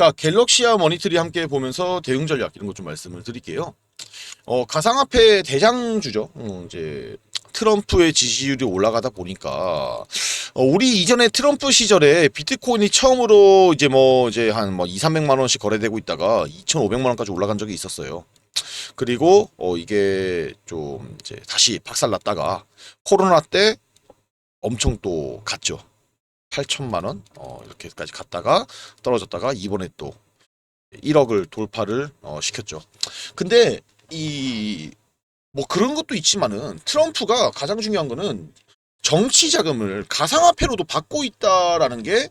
자, 갤럭시와 머니터리 함께 보면서 대응 전략 이런 것 좀 말씀을 드릴게요. 어, 가상화폐 대장주죠. 어, 이제 트럼프의 지지율이 올라가다 보니까 어, 우리 이전에 트럼프 시절에 비트코인이 처음으로 이제 뭐 이제 한뭐 2, 300만 원씩 거래되고 있다가 2,500만 원까지 올라간 적이 있었어요. 그리고 어 이게 좀 이제 다시 박살났다가 코로나 때 엄청 또 갔죠. 8천만 원 어, 이렇게까지 갔다가 떨어졌다가 이번에 또 1억을 돌파를 어, 시켰죠. 근데 이 뭐 그런 것도 있지만은 트럼프가 가장 중요한 거는 정치 자금을 가상화폐로도 받고 있다라는 게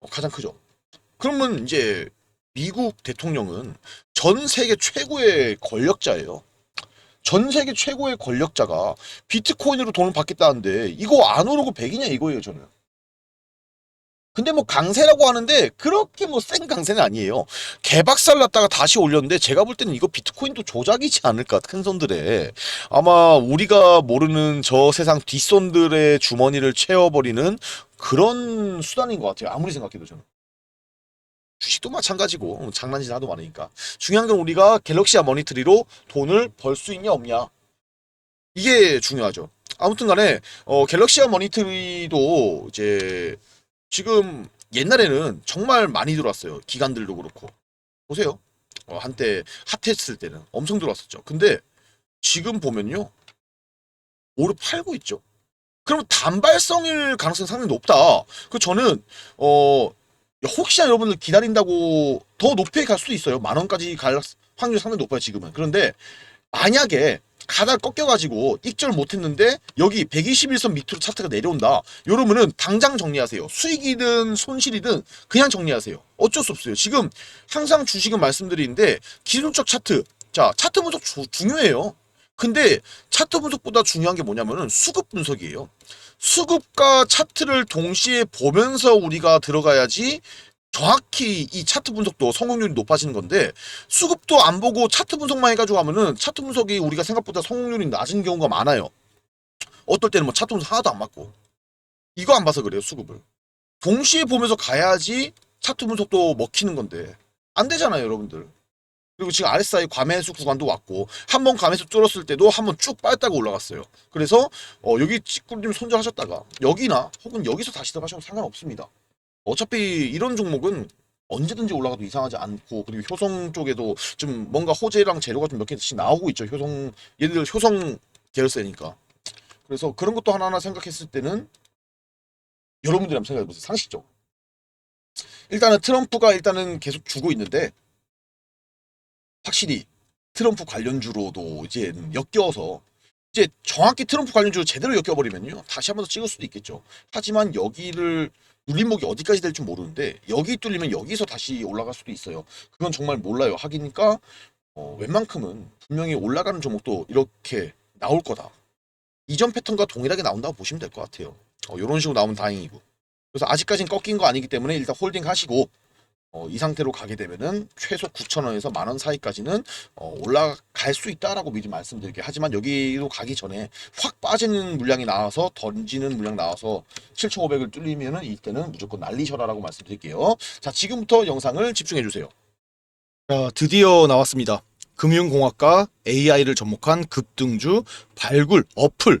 어, 가장 크죠. 그러면 이제 미국 대통령은 전 세계 최고의 권력자예요. 전 세계 최고의 권력자가 비트코인으로 돈을 받겠다는데 이거 안 오르고 100이냐 이거예요 저는. 근데 뭐 강세라고 하는데 그렇게 뭐 센 강세는 아니에요. 개박살 났다가 다시 올렸는데 제가 볼 때는 이거 비트코인도 조작이지 않을까 큰 손들의 아마 우리가 모르는 저 세상 뒷손들의 주머니를 채워버리는 그런 수단인 것 같아요. 아무리 생각해도 저는. 주식도 마찬가지고 장난질 하도 많으니까 중요한 건 우리가 갤럭시와 머니터리로 돈을 벌 수 있냐 없냐 이게 중요하죠. 아무튼 간에 어, 갤럭시와 머니터리도 이제 지금 옛날에는 정말 많이 들어왔어요. 기관들도 그렇고 보세요. 어, 한때 핫했을 때는 엄청 들어왔었죠. 근데 지금 보면요 오를 팔고 있죠. 그럼 단발성일 가능성이 상당히 높다. 그 저는 어 혹시나 여러분들 기다린다고 더 높게 갈 수도 있어요. 만 원까지 갈 확률이 상당히 높아요, 지금은. 그런데 만약에 가다 꺾여가지고 익절 못했는데 여기 121선 밑으로 차트가 내려온다. 이러면은 당장 정리하세요. 수익이든 손실이든 그냥 정리하세요. 어쩔 수 없어요. 지금 항상 주식은 말씀드리는데 기술적 차트. 자, 차트 분석 주- 중요해요. 근데 차트 분석보다 중요한 게 뭐냐면은 수급 분석이에요. 수급과 차트를 동시에 보면서 우리가 들어가야지 정확히 이 차트 분석도 성공률이 높아지는 건데 수급도 안 보고 차트 분석만 해가지고 하면은 차트 분석이 우리가 생각보다 성공률이 낮은 경우가 많아요. 어떨 때는 뭐 차트 분석 하나도 안 맞고 이거 안 봐서 그래요 수급을 동시에 보면서 가야지 차트 분석도 먹히는 건데 안 되잖아요 여러분들. 그리고 지금 RSI 과매수 구간도 왔고 한 번 과매수 뚫었을 때도 한 번 쭉 빠졌다가 올라갔어요. 그래서 어, 여기 직구님 손절하셨다가 여기나 혹은 여기서 다시 들어가셔도 상관없습니다. 어차피 이런 종목은 언제든지 올라가도 이상하지 않고 그리고 효성 쪽에도 좀 뭔가 호재랑 재료가 좀 몇 개씩 나오고 있죠. 효성 얘들 효성 계열사니까. 그래서 그런 것도 하나하나 생각했을 때는 여러분들이 한번 생각해 보세요. 상식적으로. 일단은 트럼프가 일단은 계속 주고 있는데 확실히 트럼프 관련주로도 이제 엮여서 이제 정확히 트럼프 관련주로 제대로 엮여버리면요 다시 한 번 더 찍을 수도 있겠죠. 하지만 여기를 눌림목이 어디까지 될지 모르는데 여기 뚫리면 여기서 다시 올라갈 수도 있어요. 그건 정말 몰라요. 하기니까 어, 웬만큼은 분명히 올라가는 종목도 이렇게 나올 거다. 이전 패턴과 동일하게 나온다고 보시면 될 것 같아요. 어, 이런 식으로 나오면 다행이고. 그래서 아직까지는 꺾인 거 아니기 때문에 일단 홀딩 하시고 어, 이 상태로 가게 되면은 최소 9,000원에서 만원 사이까지는 어, 올라갈 수 있다라고 미리 말씀드릴게요. 하지만 여기로 가기 전에 확 빠지는 물량이 나와서 던지는 물량 나와서 7,500을 뚫리면은 이때는 무조건 날리셔라라고 말씀드릴게요. 자, 지금부터 영상을 집중해 주세요. 자, 드디어 나왔습니다. 금융공학과 AI를 접목한 급등주 발굴 어플